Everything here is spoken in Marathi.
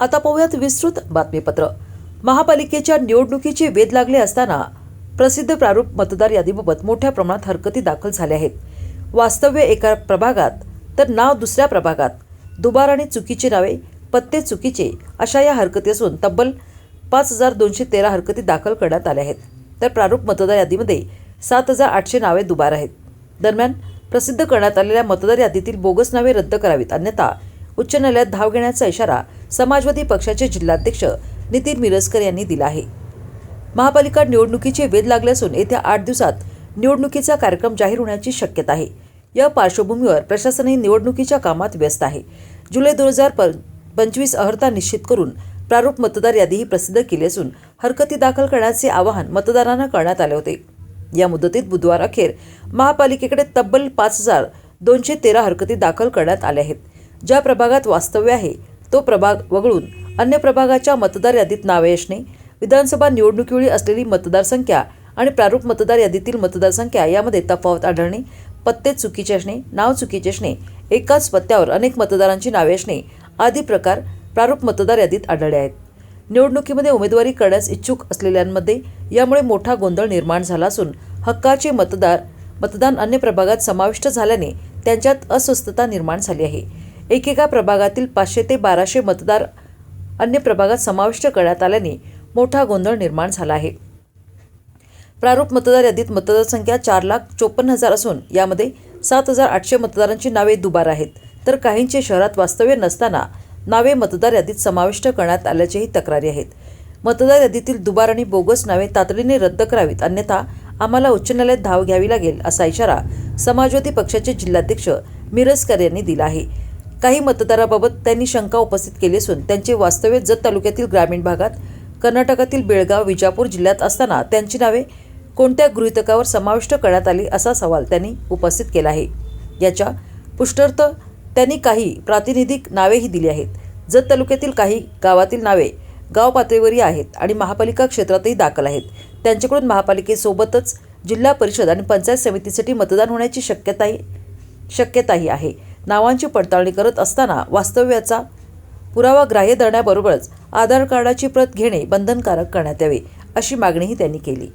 आता पाहूयात विस्तृत बातमीपत्र. महापालिकेच्या निवडणुकीचे वेध लागले असताना प्रसिद्ध प्रारूप मतदार यादीबाबत मोठ्या प्रमाणात हरकती दाखल झाल्या आहेत. वास्तव्य एका प्रभागात तर नाव दुसऱ्या प्रभागात. दुबार आणि चुकीची नावे पत्ते चुकीचे अशा या हरकती असून तब्बल पाच हजार दोनशे तेरा हरकती दाखल करण्यात आल्या आहेत. तर प्रारूप मतदार यादीमध्ये सात हजार आठशे नावे दुबार आहेत. दरम्यान प्रसिद्ध करण्यात आलेल्या मतदार यादीतील बोगस नावे रद्द करावीत अन्यथा उच्च न्यायालयात धाव घेण्याचा इशारा समाजवादी पक्षाचे जिल्हाध्यक्ष नितीन मिरजकर यांनी दिला आहे. महापालिका निवडणुकीचे वेध लागले असून येत्या आठ दिवसात निवडणुकीचा कार्यक्रम जाहीर होण्याची शक्यता आहे. या पार्श्वभूमीवर प्रशासनही निवडणुकीच्या कामात व्यस्त आहे. जुलै दोन हजार पंचवीस अहर्ता निश्चित करून प्रारूप मतदार यादीही प्रसिद्ध केली असून हरकती दाखल करण्याचे आवाहन मतदारांना करण्यात आले होते. या मुदतीत बुधवार अखेर महापालिकेकडे तब्बल पाच हजार दोनशे तेरा हरकती दाखल करण्यात आल्या आहेत. ज्या प्रभागात वास्तव्य आहे तो प्रभाग वगळून अन्य प्रभागाच्या मतदार यादीत नावे असणे विधानसभा निवडणुकीवेळी असलेली मतदारसंख्या आणि प्रारूप मतदार यादीतील मतदारसंख्या यामध्ये तफावत आढळणे पत्ते चुकीचे असणे नाव चुकीचे असणे एकाच पत्त्यावर अनेक मतदारांची नावे असणे आदी प्रकार प्रारूप मतदार यादीत आढळले आहेत. निवडणुकीमध्ये उमेदवारी करण्यास इच्छुक असलेल्यांमध्ये यामुळे मोठा गोंधळ निर्माण झाला असून हक्काचे मतदार मतदान अन्य प्रभागात समाविष्ट झाल्याने त्यांच्यात अस्वस्थता निर्माण झाली आहे. एकेका प्रभागातील पाचशे ते बाराशे मतदार अन्य प्रभागात समाविष्ट करण्यात आल्याने मोठा गोंधळ निर्माण झाला आहे. प्रारूप मतदार यादीत मतदारसंख्या चार लाख चोपन्न हजार असून यामध्ये सात हजार आठशे मतदारांची नावे दुबार आहेत. तर काहींचे शहरात वास्तव्य नसताना नावे मतदार यादीत समाविष्ट करण्यात आल्याचेही तक्रारी आहेत. मतदार यादीतील दुबार आणि बोगस नावे तातडीने रद्द करावीत अन्यथा आम्हाला उच्च न्यायालयात धाव घ्यावी लागेल असा इशारा समाजवादी पक्षाचे जिल्हाध्यक्ष मिरजकर यांनी दिला आहे. काही मतदाराबाबत त्यांनी शंका उपस्थित केली असून त्यांचे वास्तव्य जत तालुक्यातील ग्रामीण भागात कर्नाटकातील बेळगाव विजापूर जिल्ह्यात असताना त्यांची नावे कोणत्या गृहितकावर समाविष्ट करण्यात आली असा सवाल त्यांनी उपस्थित केला आहे. याच्या पुष्टार्थ त्यांनी काही प्रातिनिधिक नावेही दिली आहेत. जत तालुक्यातील काही गावातील नावे गाव पातळीवरही आहेत आणि महापालिका क्षेत्रातही दाखल आहेत. त्यांच्याकडून महापालिकेसोबतच जिल्हा परिषद आणि पंचायत समितीसाठी मतदान होण्याची शक्यताही शक्यताही आहे. नावांची पडताळणी करत असताना वास्तव्याचा पुरावा ग्राह्य धरण्याबरोबरच आधार कार्डाची प्रत घेणे बंधनकारक करण्यात यावे अशी मागणीही त्यांनी केली.